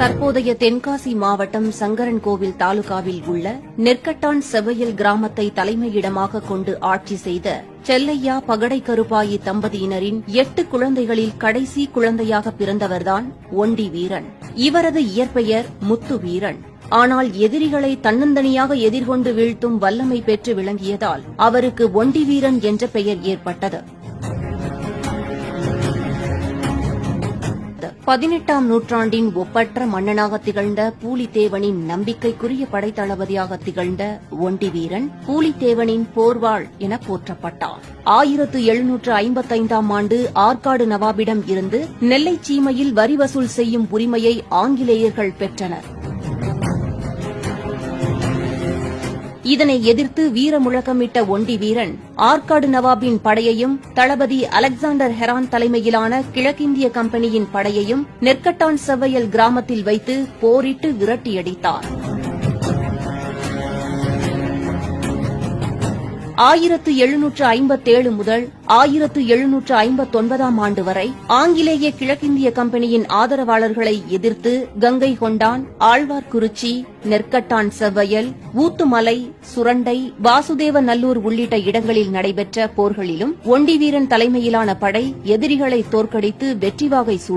தற்போதைய தென்காசி மாவட்டம் சங்கரன்கோவில் தாலுகாவில் உள்ள நெற்கட்டான் செவ்வையல் கிராமத்தை தலைமையிடமாக கொண்டு ஆட்சி செய்த செல்லையா பகடை கருப்பாயி தம்பதியினரின் எட்டு குழந்தைகளில் கடைசி குழந்தையாக பிறந்தவர்தான் ஒண்டி வீரன். இவரது இயற்பெயர் முத்து வீரன். ஆனால் எதிரிகளை தன்னந்தனியாக எதிர்கொண்டு வீழ்த்தும் வல்லமை பெற்று விளங்கியதால் அவருக்கு ஒண்டி வீரன் என்ற பெயர் ஏற்பட்டது. பதினெட்டாம் நூற்றாண்டின் ஒப்பற்ற மன்னனாக திகழ்ந்த பூலித்தேவனின் நம்பிக்கைக்குரிய படைத்தளபதியாக திகழ்ந்த ஒண்டி வீரன் பூலித்தேவனின் போர்வாள் என போற்றப்பட்டார். ஆயிரத்து எழுநூற்று ஐம்பத்தைந்தாம் ஆண்டு ஆற்காடு நவாபிடம் இருந்து நெல்லை சீமையில் வரி வசூல் செய்யும் உரிமையை ஆங்கிலேயர்கள் பெற்றனர். இதனை எதிர்த்து வீர முழக்கமிட்ட ஒண்டி வீரன் ஆற்காடு நவாபின் படையையும் தளபதி அலெக்சாண்டர் ஹெரான் தலைமையிலான கிழக்கிந்திய கம்பெனியின் படையையும் நெற்கட்டான் செவ்வையல் கிராமத்தில் வைத்து போரிட்டு விரட்டியடித்தார். ஆயிரத்து எழுநூற்று ஐம்பத்தேழு முதல் ஆயிரத்து எழுநூற்று ஐம்பத்தொன்பதாம் ஆண்டு வரை ஆங்கிலேய கிழக்கிந்திய கம்பெனியின் ஆதரவாளர்களை எதிர்த்து கங்கை கொண்டான் ஆழ்வார்குறிச்சி நெற்கட்டான் செவ்வையல் ஊத்துமலை சுரண்டை வாசுதேவ நல்லூர் உள்ளிட்ட இடங்களில் நடைபெற்ற போர்களிலும் ஒண்டிவீரன் தலைமையிலான படை எதிரிகளை தோற்கடித்து வெற்றிவாகை சூ